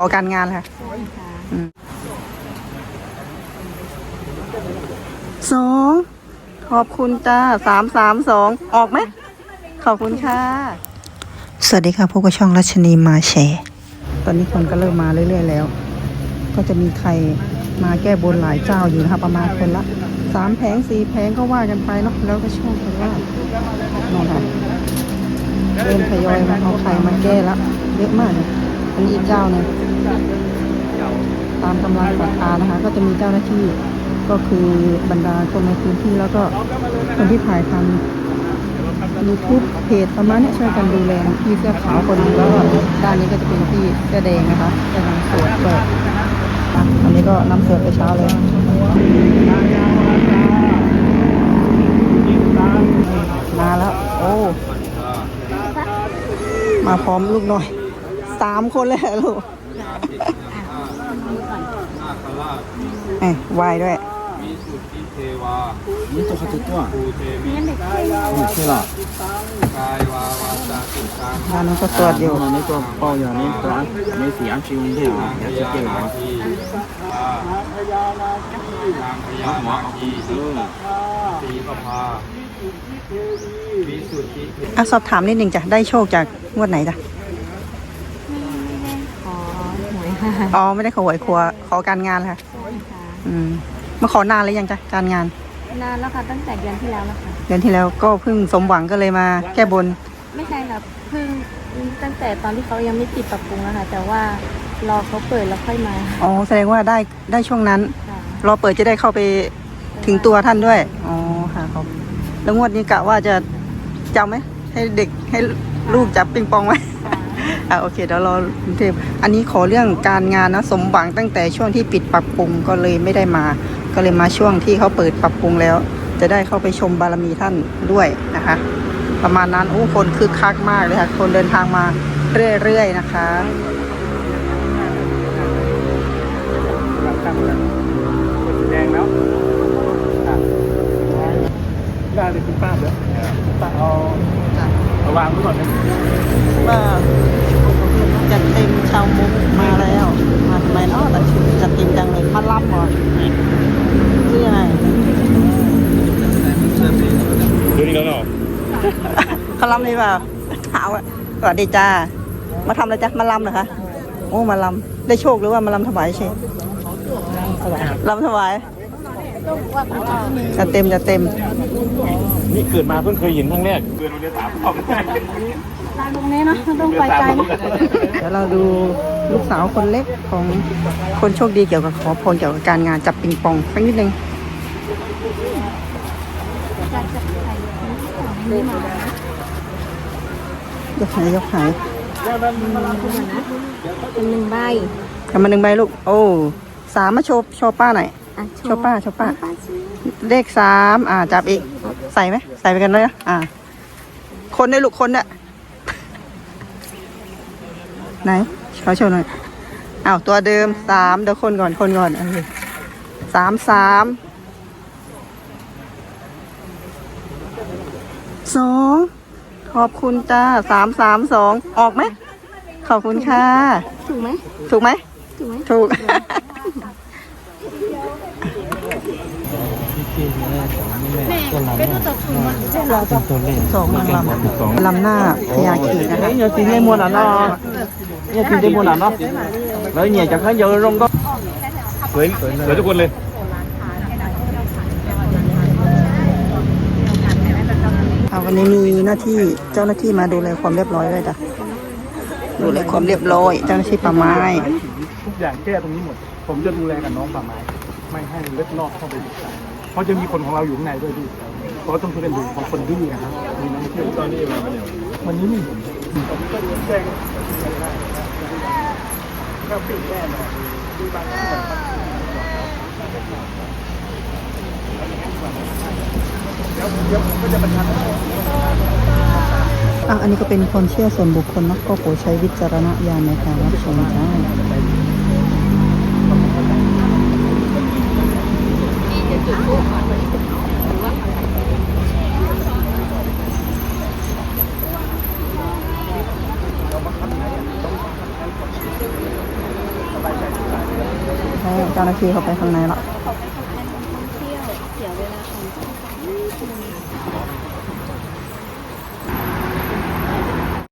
ขอการงานค่ะอืมสองขอบคุณจ้าสามสามสองออกไหม ขอบคุณค่ะ สวัสดีค่ะพวกบช่องรัชนีมาแชร์ ตอนนี้คนก็เริ่มมาเรื่อยๆแล้ว ก็จะมีใครมาแก้บนหลายเจ้าอยู่นะคะประมาณคนละสามแผงสี่แผงก็ว่ากันไปเนาะแล้วก็ชอบกันว่านั่นค่ะเริ่มทยอยมาเอาไข่มาแก้ละเยอะมากเลย อันนี้อีกเจ้าหนึงตามกำลังศรัทธานะคะ ก็จะมีเจ้าหน้าที่ก็คือบรรดาคนในพื้นที่แล้วก็คนที่ถ่ายทำยูทูบเพจประมาณนี้ช่วยกันดูแลพี่เสื้อขาวคนนึงแล้วก็ด้านนี้ก็จะเป็นพี่เสื้อแดงนะคะกำลังสวดด้วยอะอันนี้ก็น้ำสวดไปเช้าเลยมาแล้ว โอ้ มาพร้อมลูกหน่อย สามคนเลยลูกเอ้ยวายด้วยนี่ตัวเขาตัวตัวนี่เหรร้านนี้ก็ตรวจอยู่นี่ตัวเป่าอย่างนี้ร้านไม่เสียชีวิตเลยเหรอเดี๋ยวจะเเดียรวิอะสอบถามนิดหนึ่งจ้ะได้โชคจากงวดไหนจ้ะ อ๋อไม่ได้ขอหวยครัว ขอการงานค่ะ อืมมาขอนานแล้วยังจ้ะการงาน นานแล้วค่ะตั้งแต่เดือนที่แล้วแล้วค่ะ เดือนที่แล้วก็เพิ่งสมหวังก็เลยมาแก้บน ไม่ใช่ค่ะเพิ่งตั้งแต่ตอนที่เขายังไม่ติดปรับปรุงแล้วค่ะแต่ว่ารอเขาเปิดแล้วค่อยมาอ๋อแสดงว่าได้ได้ช่วงนั้น ค่ะรอเปิดจะได้เข้าไปถึงตัวท่านด้วย อ๋อค่ะครับแล้วงวดนี้กะว่าจะจำไหมให้เด็กให้ลูกจับปิงปองไหม อ่าโอเคเดี๋ยวรอกรุงเทพอันนี้ขอเรื่องการงานนะสมหวังตั้งแต่ช่วงที่ปิดปรับปรุงก็เลยไม่ได้มา ก็เลยมาช่วงที่เขาเปิดปรับปรุงแล้ว จะได้เข้าไปชมบารมีท่านด้วยนะคะ ประมาณนั้นโอ้คนคึกคักมากเลยค่ะ คนเดินทางมาเรื่อยๆนะคะแดงแล้วได้เลยคุณป้าเดี๋ยวป้าเอาเอาวางไว้ก่อนนะ ว่าจัดเต็มชาวมุกมาแล้ว มาทำไมเนาะแต่ชุดจัดเต็มจังเลยพัดลับหมดชื่ออะไรดูนี่แล้วเนาะเขาลำเลยเปล่าถามอะสวัสดีจ้า มาทำอะไรจ๊ะมาลำเหรอคะ โอ้ มาลำได้โชคหรือว่ามาลำถวายเชลำถวาย จะเต็มจะเต็ม นี่เกิดมาเพิ่งเคยเห็นครั้งแรกเกิดมาได้สามรอบร้านตรงนี้เนาะต้องไปไกลนะเดี๋ยวเราดูลูกสาวคนเล็กของคนโชคดีเกี่ยวกับขอพรเกี่ยวกับการงานจับปิงปองสักนิดนึงนี่มายกหายยกหายเป็นหนึ่งใบทำมาหนึ่งใบลูก โอ้ สามมาโชว์โชว์ป้าหน่อย อะโชว์ป้าโชว์ป้า ป้าชี้เลขสามอ่า จับอีก ใส่ไหม ใส่ไปกันเลยนะอ่า คนได้ลูกคนน่ะไหนขอโชว์หน่อยอ้าวตัวเดิมสามเดี๋ยวคนก่อนคนก่อนเออสามสามสองขอบคุณจ้าสามสามสองออกไหม ขอบคุณค่ะ ถูกไหมถูกไหม ถูกไหม ถูก สองลำลำหน้าพญาขีนะคะ Nhờ tìm lên mua là nó, nhờ tìm lên mua là nó. Rồi nhờ chẳng thấy giờ rong đó. สวยสวยทุกคนเลยอ่าวันนี้มีหน้าที่เจ้าหน้าที่มาดูแลความเรียบร้อยด้วยจ้ะดูแลความเรียบร้อย เจ้าหน้าที่ป่าไม้ ทุกอย่างแก้ตรงนี้หมด ผมจะดูแลกับน้องป่าไม้ไม่ให้เล็ดลอดเข้าไปบุกเพราะจะมีคนของเราอยู่ข้างในด้วยพี่เพราะต้องช่วยกันดูของคนดื้อนะครับมีน้องเที่ยวตอนนี้มาเดี๋ยวันนี้นี่ผมก็แจ้งก็ปิดแน่นอนดูบางที่มันเดี๋ยวผมก็จะประชันอะอันนี้ก็เป็นความเชื่อส่วนบุคคลนะก็โปรดใช้วิจารณญาณในการรับชมจ้า ใช่เจ้าหน้าที่เขาไปข้างในแล้ว